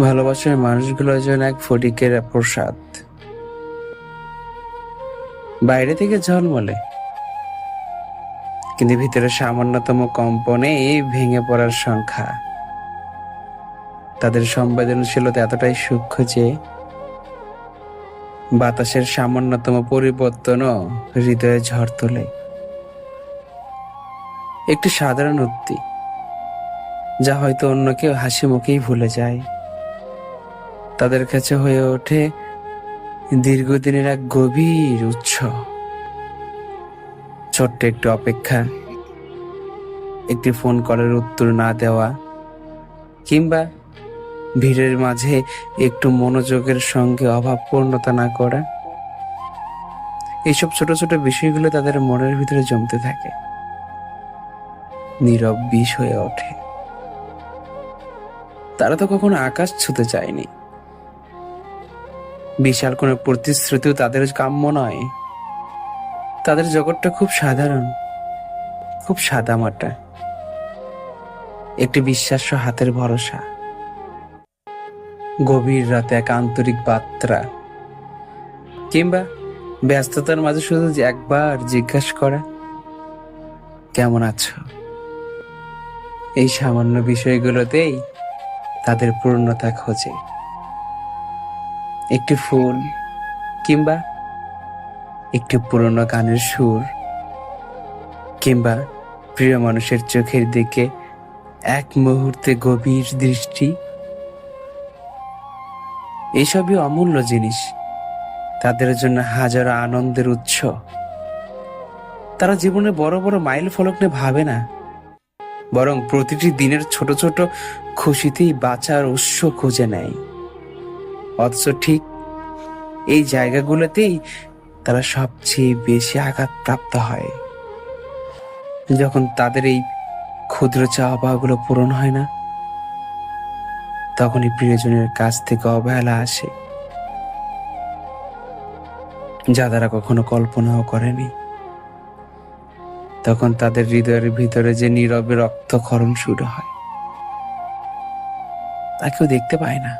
ভালোবাসার মানুষগুলো যেন এক ফটিকের প্রসাদ। বাইরে থেকে ঝলমলে। কিন্তু ভিতরে সামান্যতম কম্পনে ভেঙে পড়ার সংখ্যা। তাদের সংবেদনশীলতা এতটাই সূক্ষ্ম যে, বাতাসের সামান্যতম পরিবর্তনও হৃদয়ে ঝড় তোলে। একটি সাধারণ উক্তি, যা হয়তো অন্য কেউ হাসি মুখেই ভুলে যায়। তাদের কাছে হয়ে ওঠে দীর্ঘদিনের এক গভীর উৎস। ছোট্ট একটু অপেক্ষা। একটি ফোন কলের উত্তর না দেওয়া কিংবা ভিড়ের মাঝে একটু মনোযোগের সঙ্গে অভাবপূর্ণতা না করা। এইসব ছোট ছোট বিষয়গুলো তাদের মনের ভিতরে জমতে থাকে। নীরব বিষ হয়ে ওঠে। তারা তো কখনো আকাশ ছুতে চায়নি। বিশাল কোনো প্রতিশ্রুতিও তাদের কাম্য নয়। তাদের জগৎটা খুব সাধারণ, খুব সাদামাটা। একটি বিশ্বাস্য হাতের ভরসা। গভীর রাতে এক আন্তরিক বার্তা। কিংবা ব্যস্ততার মাঝে শুধু যে একবার জিজ্ঞাসা করা, কেমন আছো? এই সামান্য বিষয়গুলোতেই তাদের পূর্ণতা খোঁজে। একটি ফুল কিংবা একটি পুরনো গানের সুর কিংবা প্রিয় মানুষের চোখের দিকে এক মুহূর্তে গভীর দৃষ্টি, এসবই অমূল্য জিনিস। তাদের জন্য হাজারো আনন্দের উৎস। তারা জীবনে বড় বড় মাইল ফলক নিয়ে ভাবে না। বরং প্রতিটি দিনের ছোট ছোট খুশিতেই বাঁচার উৎস খুঁজে নেয়। অথচ ঠিক এই জায়গাগুলোতেই তারা সবচেয়ে বেশি আঘাতপ্রাপ্ত হয়। যখন তাদের এই ক্ষুদ্র চাওয়া পাওয়াগুলো পূরণ হয় না, তখনই প্রিয়জনের কাছ থেকে অবহেলা আসে, যা তারা কখনো কল্পনাও করেনি। তখন তাদের হৃদয়ের ভিতরে যে নীরবে রক্তক্ষরণ শুরু হয়, তা কেউ দেখতে পায় না।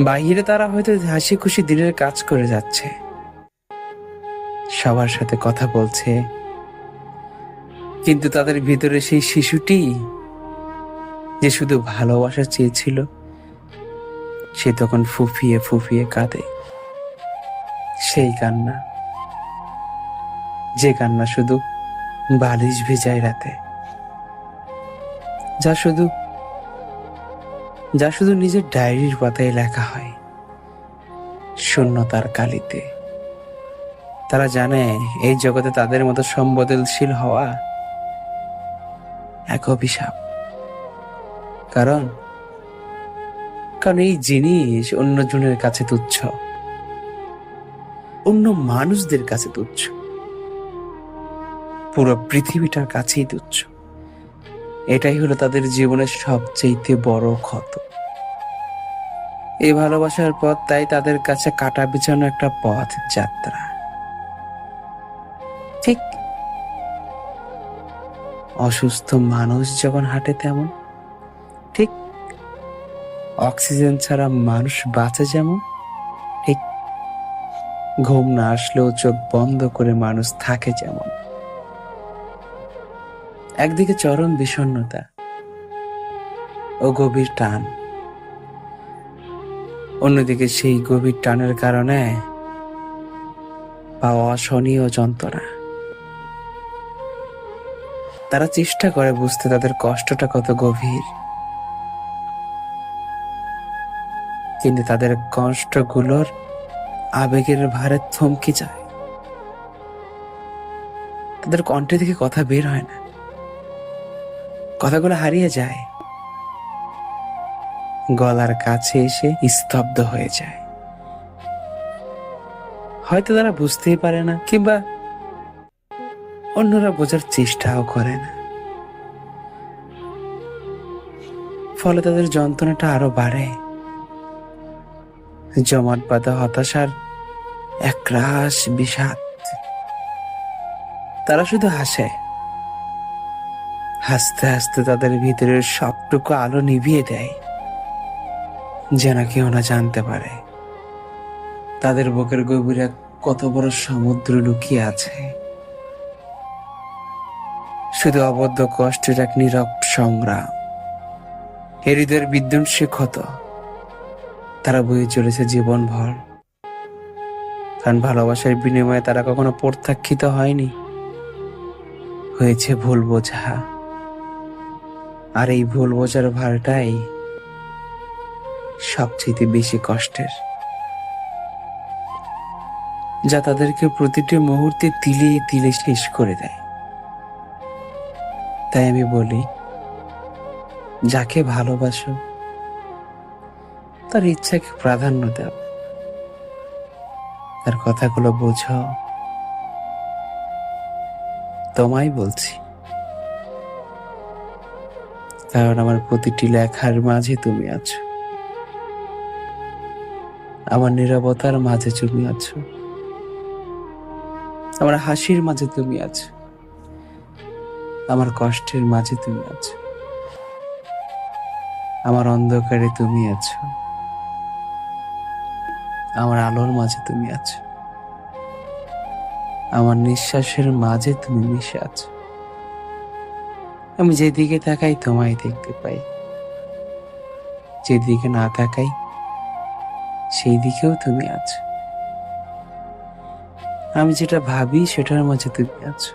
বাহিরে তারা হয়তো হাসি খুশি দিনের কাজ করে যাচ্ছে। সবার সাথে কথা বলছে। কিন্তু তাদের ভিতরে সেই শিশুটি যে শুধু ভালোবাসা চেয়েছিল, সে তখন ফুফিয়ে ফুফিয়ে কাঁদে। সেই কান্না। যে কান্না শুধু বালিশ ভেজায় রাতে। যা শুধু যা শুধু নিজের ডায়েরির পাতায় লেখা হয়। শূন্যতার কালিতে। তারা জানে, এই জগতে তাদের মতো সম্বেদনশীল হওয়া এক অভিশাপ। কারণ কারণ এই জিনিস অন্যজনের কাছে তুচ্ছ। অন্য মানুষদের কাছে তুচ্ছ। পুরো পৃথিবীটার কাছেই তুচ্ছ। এটাই হলো তাদের জীবনের সবচেয়ে বড় ক্ষত। এই ভালোবাসার পথ, তাই তাদের কাছে কাটা বিছানো একটা পথ যাত্রা। ঠিক অসুস্থ মানুষ যখন হাঁটে তেমন, ঠিক অক্সিজেন ছাড়া মানুষ বাঁচে যেমন, ঠিক ঘুম না আসলেও চোখ বন্ধ করে মানুষ থাকে যেমন। একদিকে চরম বিষণ্ণতা ও গভীর টান। অন্যদিকে সেই গভীর টানের কারণে পাওয়া অসহনীয় যন্ত্রণা। তারা চেষ্টা করে বুঝতে তাদের কষ্টটা কত গভীর। কিন্তু তাদের কষ্টগুলোর আবেগের ভারে থমকে যায়। তাদের কণ্ঠে থেকে কথা বের হয় না। কথাগুলো হারিয়ে যায়। গলার কাছে এসে স্তব্ধ হয়ে যায়। হয়তো তারা বুঝতেই পারে না, কিংবা অন্যরা বোঝার চেষ্টাও করে না। ফলে তাদের যন্ত্রণাটা আরও বাড়ে। জমাট বাঁধা হতাশার একরাশ বিষাদ। তারা শুধু হাসে। হাসতে হাসতে তাদের ভিতরের সবটুকু আলো নিভিয়ে দেয়। যেন কেউ না জানতে পারে। তাদের বুকের গভীরে কত বড় সমুদ্র লুকিয়ে আছে। শুধু অবদ্ধ কষ্টের এক নীরব সংগ্রাম। হৃদয়ের বিধ্বংসী ক্ষত। তারা বয়ে চলেছে জীবন ভর কারণ ভালোবাসার বিনিময়ে তারা কখনো প্রত্যাখ্যিত হয়নি। হয়েছে ভুল বোঝা। আর এই ভুল বোঝার ভারটাই সবচেয়ে বেশি কষ্টের। যা তাদেরকে প্রতিটি মুহূর্তে তিলে তিলে শেষ করে দেয়। তাই আমি বলি, যাকে ভালোবাসো, তার ইচ্ছাকে প্রাধান্য দাও। তার কথাগুলো বোঝো তোমায় বলছি। কারণ আমার প্রতিটি লেখার মাঝে তুমি আছো। আমার নিরবতার মাঝে তুমি আছো। আমার হাসির মাঝে তুমি আছো। আমার কষ্টের মাঝে তুমি আছো। আমার অন্ধকারে তুমি আছো। আমার আলোর মাঝে তুমি আছো। আমার নিঃশ্বাসের মাঝে তুমি মিশে আছো। আমি যেদিকে তাকাই তোমায় দেখতে পাই। যেদিকে না তাকাই সেই দিকেও তুমি আছো। আমি যেটা ভাবি সেটার মাঝে তুমি আছো।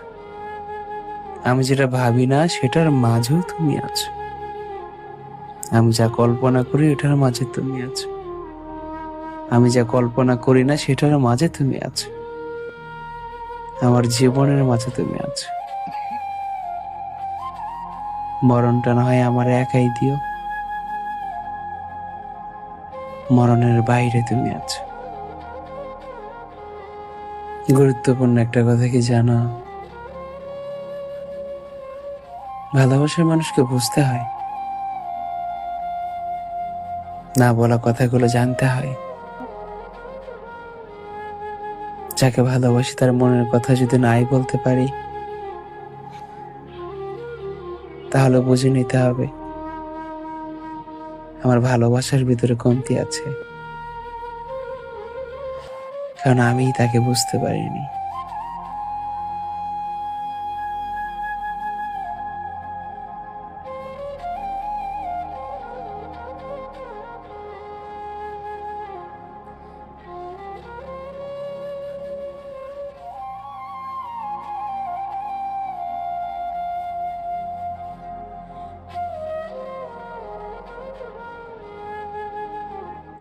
আমি যেটা ভাবি না সেটার মাঝেও তুমি আছো। আমি যা কল্পনা করি এটার মাঝে তুমি আছো। আমি যা কল্পনা করি না সেটার মাঝে তুমি আছো। আমার জীবনের মাঝে তুমি আছো। মরণটা না হয় আমার একাই দিও। মরণের বাইরে তুমি আছো। গুরুত্বপূর্ণ একটা কথা কি জানো? ভালোবাসার মানুষকে বুঝতে হয়। না বলা কথাগুলো জানতে হয়। যাকে ভালোবাসি তার মনের কথা যদি নাই বলতে পারি, তাহলে বুঝে নিতে হবে। আমার ভালোবাসার ভিতরে কমতি আছে। কারণ আমি তাকে বুঝতে পারিনি।